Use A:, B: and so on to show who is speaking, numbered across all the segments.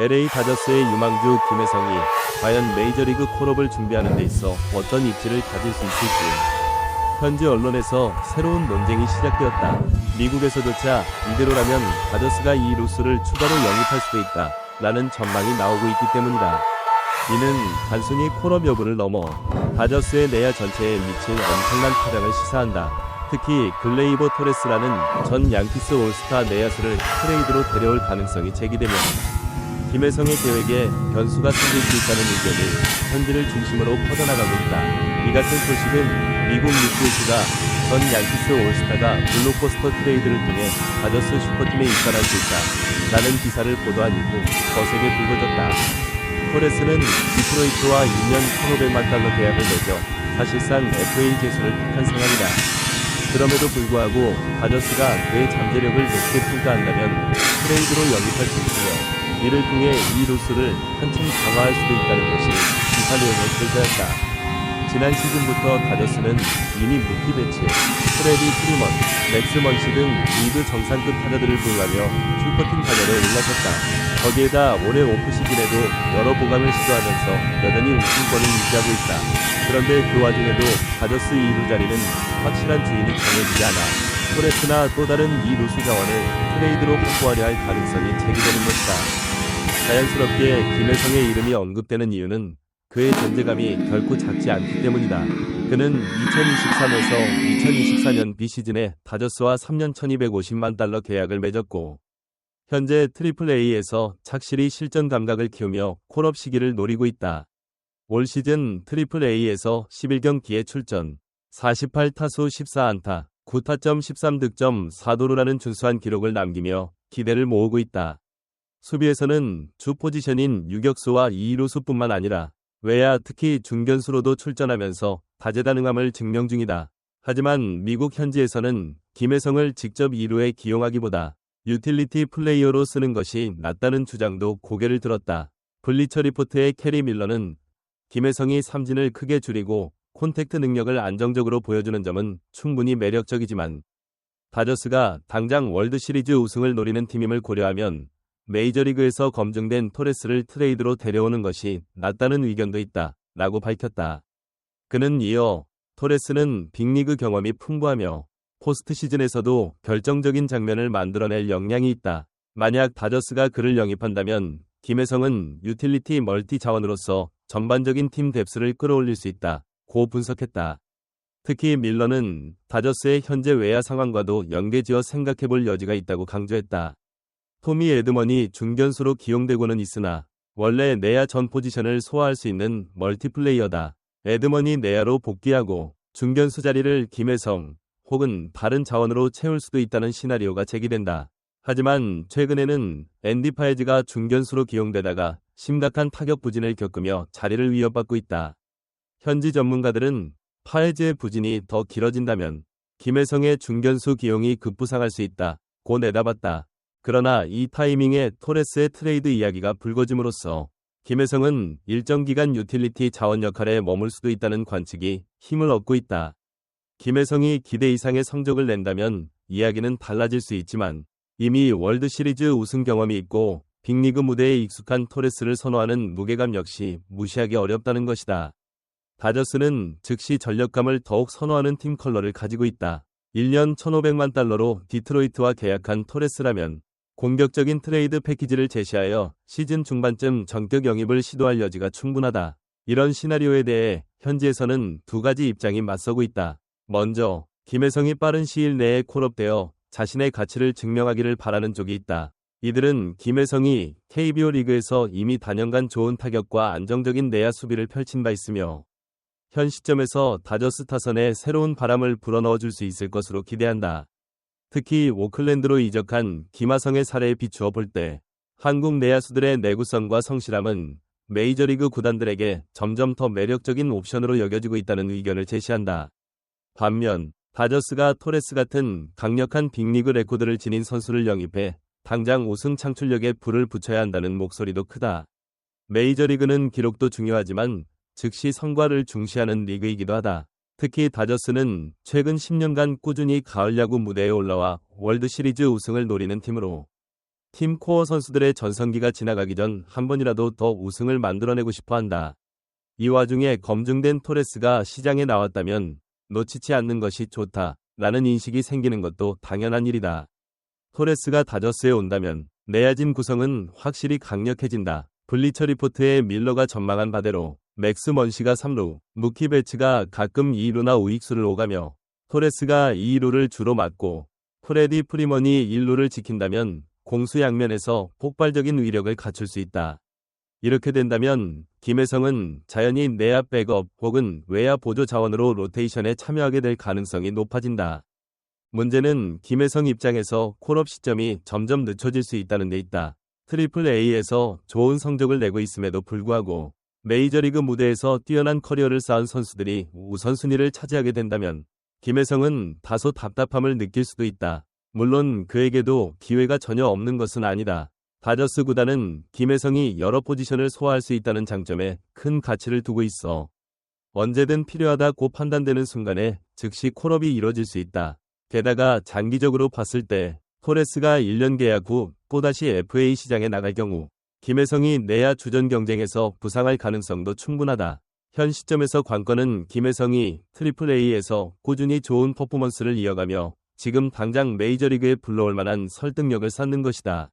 A: LA 다저스의 유망주 김혜성이 과연 메이저리그 콜업을 준비하는 데 있어 어떤 입지를 가질 수 있을지 현지 언론에서 새로운 논쟁이 시작되었다. 미국에서조차 이대로라면 다저스가 이 루스를 추가로 영입할 수도 있다. 라는 전망이 나오고 있기 때문이다. 이는 단순히 콜업 여부를 넘어 다저스의 내야 전체에 미칠 엄청난 타격을 시사한다. 특히 글레이버 토레스라는 전 양키스 올스타 내야수를 트레이드로 데려올 가능성이 제기되면 김혜성의 계획에 변수가 생길 수 있다는 의견이 현지를 중심으로 퍼져나가고 있다. 이 같은 소식은 미국 뉴스웨이가 전 양키스 올스타가 블록버스터 트레이드를 통해 다저스 슈퍼팀에 입단할 수 있다. 라는 기사를 보도한 이후 거세게 불거졌다. 토레스는 디트로이트와 2년 1,500만 달러 계약을 맺어 사실상 FA 제소를 택한 상황이다. 그럼에도 불구하고 다저스가 그의 잠재력을 높게 평가한다면 트레이드로 영입할 수 있으며 이를 통해 이 루스를 한층 강화할 수도 있다는 것이 내용의 출제였다. 지난 시즌부터 다저스는 이미 무키 배치, 프레디 프리먼, 맥스 먼시 등 리그 정상급 타자들을 보유하며 슈퍼팀 타자에 올라섰다. 거기에다 올해 오프 시즌에도 여러 보강을 시도하면서 여전히 우승권을 유지하고 있다. 그런데 그 와중에도 다저스 2루 자리는 확실한 주인이 정해지지 않아 토레스나 또 다른 이 루스 자원을 트레이드로 확보하려 할 가능성이 제기되는 것이다. 자연스럽게 김혜성의 이름이 언급되는 이유는 그의 존재감이 결코 작지 않기 때문이다. 그는 2023에서 2024년 비시즌에 다저스와 3년 1250만 달러 계약을 맺었고 현재 트리플 A에서 착실히 실전 감각을 키우며 콜업 시기를 노리고 있다. 올 시즌 트리플 A에서 11경기에 출전, 48타수 14안타, 9타점 13득점 4도루라는 준수한 기록을 남기며 기대를 모으고 있다. 수비에서는 주 포지션인 유격수와 2루수뿐만 아니라 외야 특히 중견수로도 출전하면서 다재다능함을 증명 중이다. 하지만 미국 현지에서는 김혜성을 직접 2루에 기용하기보다 유틸리티 플레이어로 쓰는 것이 낫다는 주장도 고개를 들었다. 블리처 리포트의 캐리 밀러는 김혜성이 삼진을 크게 줄이고 콘택트 능력을 안정적으로 보여주는 점은 충분히 매력적이지만 다저스가 당장 월드 시리즈 우승을 노리는 팀임을 고려하면 메이저리그에서 검증된 토레스를 트레이드로 데려오는 것이 낫다는 의견도 있다. 라고 밝혔다. 그는 이어 토레스는 빅리그 경험이 풍부하며 포스트 시즌에서도 결정적인 장면을 만들어낼 역량이 있다. 만약 다저스가 그를 영입한다면 김혜성은 유틸리티 멀티 자원으로서 전반적인 팀 뎁스를 끌어올릴 수 있다. 고 분석했다. 특히 밀러는 다저스의 현재 외야 상황과도 연계지어 생각해볼 여지가 있다고 강조했다. 토미 에드먼이 중견수로 기용되고는 있으나 원래 내야 전 포지션을 소화할 수 있는 멀티플레이어다. 에드먼이 내야로 복귀하고 중견수 자리를 김혜성 혹은 다른 자원으로 채울 수도 있다는 시나리오가 제기된다. 하지만 최근에는 앤디 파에즈가 중견수로 기용되다가 심각한 타격 부진을 겪으며 자리를 위협받고 있다. 현지 전문가들은 파에즈의 부진이 더 길어진다면 김혜성의 중견수 기용이 급부상할 수 있다. 고 내다봤다. 그러나 이 타이밍에 토레스의 트레이드 이야기가 불거짐으로써 김혜성은 일정 기간 유틸리티 자원 역할에 머물 수도 있다는 관측이 힘을 얻고 있다. 김혜성이 기대 이상의 성적을 낸다면 이야기는 달라질 수 있지만 이미 월드 시리즈 우승 경험이 있고 빅리그 무대에 익숙한 토레스를 선호하는 무게감 역시 무시하기 어렵다는 것이다. 다저스는 즉시 전력감을 더욱 선호하는 팀 컬러를 가지고 있다. 1년 1,500만 달러로 디트로이트와 계약한 토레스라면 공격적인 트레이드 패키지를 제시하여 시즌 중반쯤 정격 영입을 시도할 여지가 충분하다. 이런 시나리오에 대해 현지에서는 두 가지 입장이 맞서고 있다. 먼저 김혜성이 빠른 시일 내에 콜업되어 자신의 가치를 증명하기를 바라는 쪽이 있다. 이들은 김혜성이 KBO 리그에서 이미 단연간 좋은 타격과 안정적인 내야 수비를 펼친 바 있으며 현 시점에서 다저스 타선에 새로운 바람을 불어넣어 줄 수 있을 것으로 기대한다. 특히 오클랜드로 이적한 김하성의 사례에 비추어 볼 때 한국 내야수들의 내구성과 성실함은 메이저리그 구단들에게 점점 더 매력적인 옵션으로 여겨지고 있다는 의견을 제시한다. 반면 다저스가 토레스 같은 강력한 빅리그 레코드를 지닌 선수를 영입해 당장 우승 창출력에 불을 붙여야 한다는 목소리도 크다. 메이저리그는 기록도 중요하지만 즉시 성과를 중시하는 리그이기도 하다. 특히 다저스는 최근 10년간 꾸준히 가을 야구 무대에 올라와 월드 시리즈 우승을 노리는 팀으로 팀 코어 선수들의 전성기가 지나가기 전 한 번이라도 더 우승을 만들어내고 싶어 한다. 이 와중에 검증된 토레스가 시장에 나왔다면 놓치지 않는 것이 좋다. 라는 인식이 생기는 것도 당연한 일이다. 토레스가 다저스에 온다면 내야진 구성은 확실히 강력해진다. 블리처 리포트의 밀러가 전망한 바대로 맥스 먼시가 3루, 무키 베츠가 가끔 2루나 우익수를 오가며 토레스가 2루를 주로 맡고 프레디 프리먼이 1루를 지킨다면 공수 양면에서 폭발적인 위력을 갖출 수 있다. 이렇게 된다면 김혜성은 자연히 내야 백업 혹은 외야 보조 자원으로 로테이션에 참여하게 될 가능성이 높아진다. 문제는 김혜성 입장에서 콜업 시점이 점점 늦춰질 수 있다는 데 있다. 트리플 A에서 좋은 성적을 내고 있음에도 불구하고 메이저리그 무대에서 뛰어난 커리어를 쌓은 선수들이 우선순위를 차지하게 된다면 김혜성은 다소 답답함을 느낄 수도 있다. 물론 그에게도 기회가 전혀 없는 것은 아니다. 다저스 구단은 김혜성이 여러 포지션을 소화할 수 있다는 장점에 큰 가치를 두고 있어. 언제든 필요하다고 판단되는 순간에 즉시 콜업이 이뤄질 수 있다. 게다가 장기적으로 봤을 때 토레스가 1년 계약 후 또다시 FA 시장에 나갈 경우 김혜성이 내야 주전 경쟁에서 부상할 가능성도 충분하다. 현 시점에서 관건은 김혜성이 트리플 A에서 꾸준히 좋은 퍼포먼스를 이어가며 지금 당장 메이저리그에 불러올 만한 설득력을 쌓는 것이다.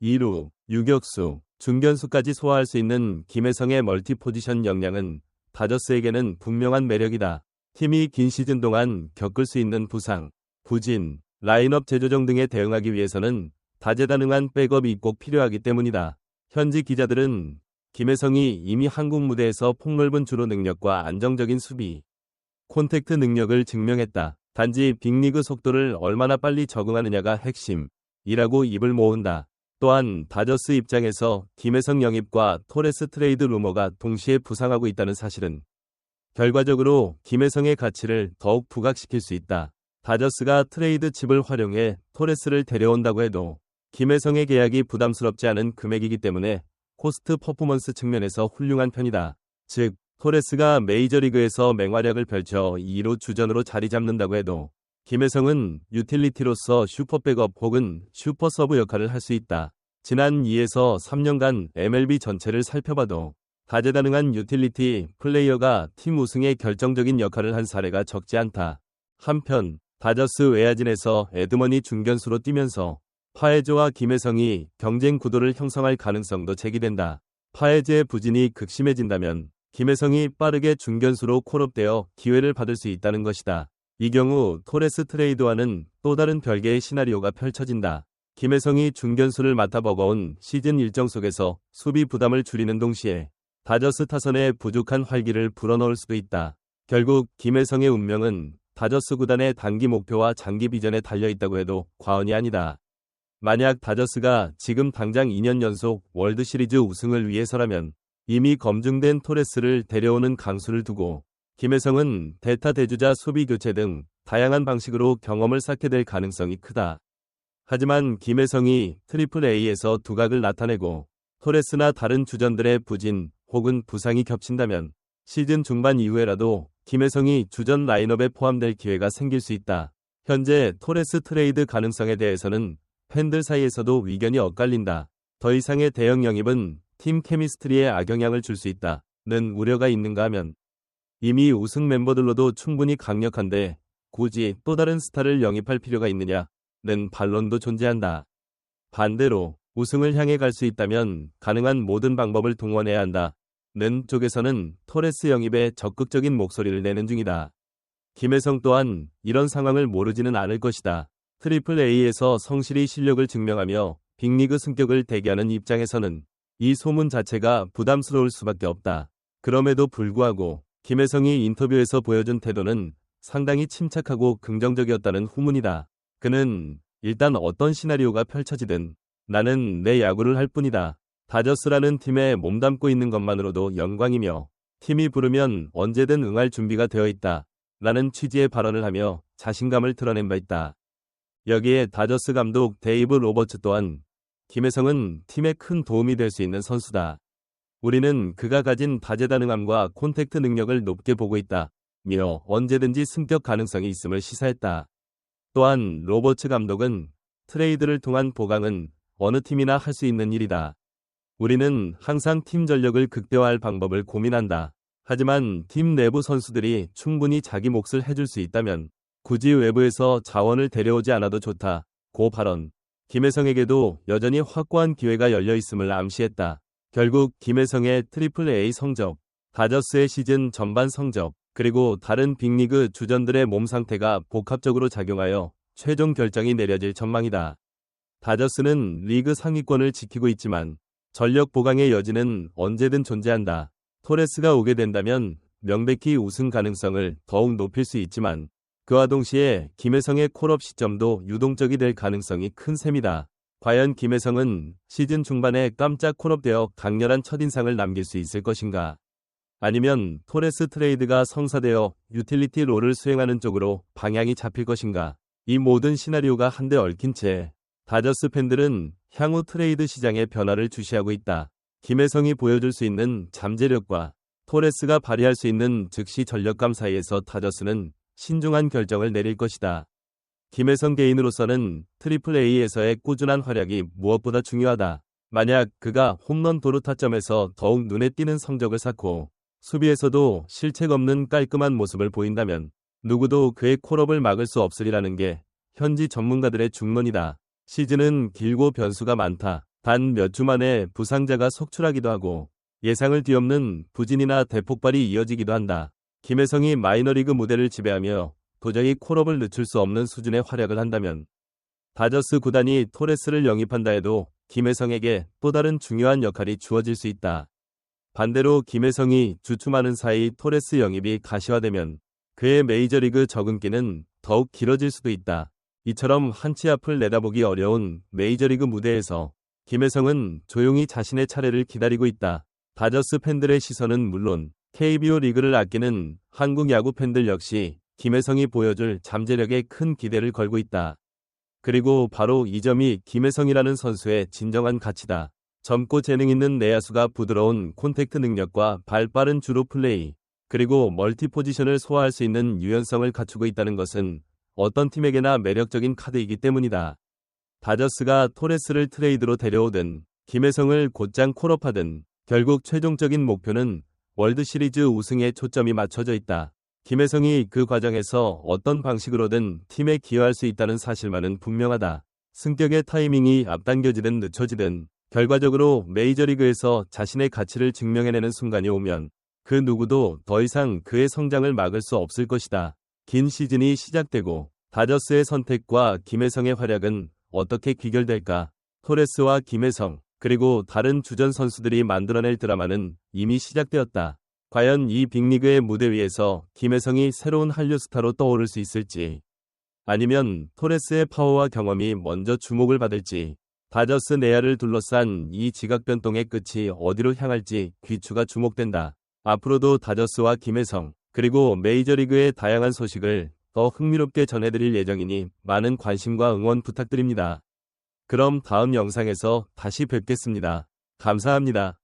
A: 2루, 유격수, 중견수까지 소화할 수 있는 김혜성의 멀티 포지션 역량은 다저스에게는 분명한 매력이다. 팀이 긴 시즌 동안 겪을 수 있는 부상, 부진, 라인업 재조정 등에 대응하기 위해서는 다재다능한 백업이 꼭 필요하기 때문이다. 현지 기자들은 김혜성이 이미 한국 무대에서 폭넓은 주로 능력과 안정적인 수비, 콘택트 능력을 증명했다. 단지 빅리그 속도를 얼마나 빨리 적응하느냐가 핵심이라고 입을 모은다. 또한 다저스 입장에서 김혜성 영입과 토레스 트레이드 루머가 동시에 부상하고 있다는 사실은 결과적으로 김혜성의 가치를 더욱 부각시킬 수 있다. 다저스가 트레이드 칩을 활용해 토레스를 데려온다고 해도 김혜성의 계약이 부담스럽지 않은 금액이기 때문에 코스트 퍼포먼스 측면에서 훌륭한 편이다. 즉, 토레스가 메이저리그에서 맹활약을 펼쳐 2로 주전으로 자리 잡는다고 해도 김혜성은 유틸리티로서 슈퍼백업 혹은 슈퍼서브 역할을 할 수 있다. 지난 2에서 3년간 MLB 전체를 살펴봐도 다재다능한 유틸리티 플레이어가 팀 우승에 결정적인 역할을 한 사례가 적지 않다. 한편 다저스 외야진에서 에드먼이 중견수로 뛰면서 파에조와 김혜성이 경쟁 구도를 형성할 가능성도 제기된다. 파에즈의 부진이 극심해진다면 김혜성이 빠르게 중견수로 콜업되어 기회를 받을 수 있다는 것이다. 이 경우 토레스 트레이드와는 또 다른 별개의 시나리오가 펼쳐진다. 김혜성이 중견수를 맡아 버거운 시즌 일정 속에서 수비 부담을 줄이는 동시에 다저스 타선에 부족한 활기를 불어넣을 수도 있다. 결국 김혜성의 운명은 다저스 구단의 단기 목표와 장기 비전에 달려있다고 해도 과언이 아니다. 만약 다저스가 지금 당장 2년 연속 월드 시리즈 우승을 위해서라면 이미 검증된 토레스를 데려오는 강수를 두고 김혜성은 대타 대주자 수비 교체 등 다양한 방식으로 경험을 쌓게 될 가능성이 크다. 하지만 김혜성이 트리플 A에서 두각을 나타내고 토레스나 다른 주전들의 부진 혹은 부상이 겹친다면 시즌 중반 이후에라도 김혜성이 주전 라인업에 포함될 기회가 생길 수 있다. 현재 토레스 트레이드 가능성에 대해서는 팬들 사이에서도 의견이 엇갈린다. 더 이상의 대형 영입은 팀 케미스트리에 악영향을 줄 수 있다 는 우려가 있는가 하면 이미 우승 멤버들로도 충분히 강력한데 굳이 또 다른 스타를 영입할 필요가 있느냐 는 반론도 존재한다. 반대로 우승을 향해 갈 수 있다면 가능한 모든 방법을 동원해야 한다. 는 쪽에서는 토레스 영입에 적극적인 목소리를 내는 중이다. 김혜성 또한 이런 상황을 모르지는 않을 것이다. 트리플 A에서 성실히 실력을 증명하며 빅리그 승격을 대기하는 입장에서는 이 소문 자체가 부담스러울 수밖에 없다. 그럼에도 불구하고 김혜성이 인터뷰에서 보여준 태도는 상당히 침착하고 긍정적이었다는 후문이다. 그는 일단 어떤 시나리오가 펼쳐지든 나는 내 야구를 할 뿐이다. 다저스라는 팀에 몸담고 있는 것만으로도 영광이며 팀이 부르면 언제든 응할 준비가 되어 있다. 라는 취지의 발언을 하며 자신감을 드러낸 바 있다. 여기에 다저스 감독 데이브 로버츠 또한 김혜성은 팀에 큰 도움이 될 수 있는 선수다. 우리는 그가 가진 다재다능함과 콘택트 능력을 높게 보고 있다. 며 언제든지 승격 가능성이 있음을 시사했다. 또한 로버츠 감독은 트레이드를 통한 보강은 어느 팀이나 할 수 있는 일이다. 우리는 항상 팀 전력을 극대화할 방법을 고민한다. 하지만 팀 내부 선수들이 충분히 자기 몫을 해줄 수 있다면 굳이 외부에서 자원을 데려오지 않아도 좋다. 고 발언. 김혜성에게도 여전히 확고한 기회가 열려 있음을 암시했다. 결국 김혜성의 트리플 A 성적, 다저스의 시즌 전반 성적, 그리고 다른 빅리그 주전들의 몸 상태가 복합적으로 작용하여 최종 결정이 내려질 전망이다. 다저스는 리그 상위권을 지키고 있지만 전력 보강의 여지는 언제든 존재한다. 토레스가 오게 된다면 명백히 우승 가능성을 더욱 높일 수 있지만 그와 동시에 김혜성의 콜업 시점도 유동적이 될 가능성이 큰 셈이다. 과연 김혜성은 시즌 중반에 깜짝 콜업되어 강렬한 첫인상을 남길 수 있을 것인가? 아니면 토레스 트레이드가 성사되어 유틸리티 롤을 수행하는 쪽으로 방향이 잡힐 것인가? 이 모든 시나리오가 한데 얽힌 채 다저스 팬들은 향후 트레이드 시장의 변화를 주시하고 있다. 김혜성이 보여줄 수 있는 잠재력과 토레스가 발휘할 수 있는 즉시 전력감 사이에서 다저스는 신중한 결정을 내릴 것이다. 김혜성 개인으로서는 트리플 A에서의 꾸준한 활약이 무엇보다 중요하다. 만약 그가 홈런 도루 타점에서 더욱 눈에 띄는 성적을 쌓고 수비에서도 실책 없는 깔끔한 모습을 보인다면 누구도 그의 콜업을 막을 수 없으리라는 게 현지 전문가들의 중론이다. 시즌은 길고 변수가 많다. 단 몇 주 만에 부상자가 속출하기도 하고 예상을 뒤엎는 부진이나 대폭발이 이어지기도 한다. 김혜성이 마이너리그 무대를 지배하며 도저히 콜업을 늦출 수 없는 수준의 활약을 한다면 다저스 구단이 토레스를 영입한다 해도 김혜성에게 또 다른 중요한 역할이 주어질 수 있다. 반대로 김혜성이 주춤하는 사이 토레스 영입이 가시화되면 그의 메이저리그 적응기는 더욱 길어질 수도 있다. 이처럼 한치 앞을 내다보기 어려운 메이저리그 무대에서 김혜성은 조용히 자신의 차례를 기다리고 있다. 다저스 팬들의 시선은 물론 KBO 리그를 아끼는 한국 야구 팬들 역시 김혜성이 보여줄 잠재력에 큰 기대를 걸고 있다. 그리고 바로 이 점이 김혜성이라는 선수의 진정한 가치다. 젊고 재능 있는 내야수가 부드러운 콘택트 능력과 발 빠른 주로 플레이, 그리고 멀티 포지션을 소화할 수 있는 유연성을 갖추고 있다는 것은 어떤 팀에게나 매력적인 카드이기 때문이다. 다저스가 토레스를 트레이드로 데려오든 김혜성을 곧장 콜업하든 결국 최종적인 목표는 월드 시리즈 우승에 초점이 맞춰져 있다. 김혜성이 그 과정에서 어떤 방식으로든 팀에 기여할 수 있다는 사실만은 분명하다. 승격의 타이밍이 앞당겨지든 늦춰지든 결과적으로 메이저리그에서 자신의 가치를 증명해내는 순간이 오면 그 누구도 더 이상 그의 성장을 막을 수 없을 것이다. 긴 시즌이 시작되고 다저스의 선택과 김혜성의 활약은 어떻게 귀결될까? 토레스와 김혜성, 그리고 다른 주전 선수들이 만들어낼 드라마는 이미 시작되었다. 과연 이 빅리그의 무대 위에서 김혜성이 새로운 한류 스타로 떠오를 수 있을지, 아니면 토레스의 파워와 경험이 먼저 주목을 받을지, 다저스 내야를 둘러싼 이 지각 변동의 끝이 어디로 향할지 귀추가 주목된다. 앞으로도 다저스와 김혜성, 그리고 메이저리그의 다양한 소식을 더 흥미롭게 전해드릴 예정이니 많은 관심과 응원 부탁드립니다. 그럼 다음 영상에서 다시 뵙겠습니다. 감사합니다.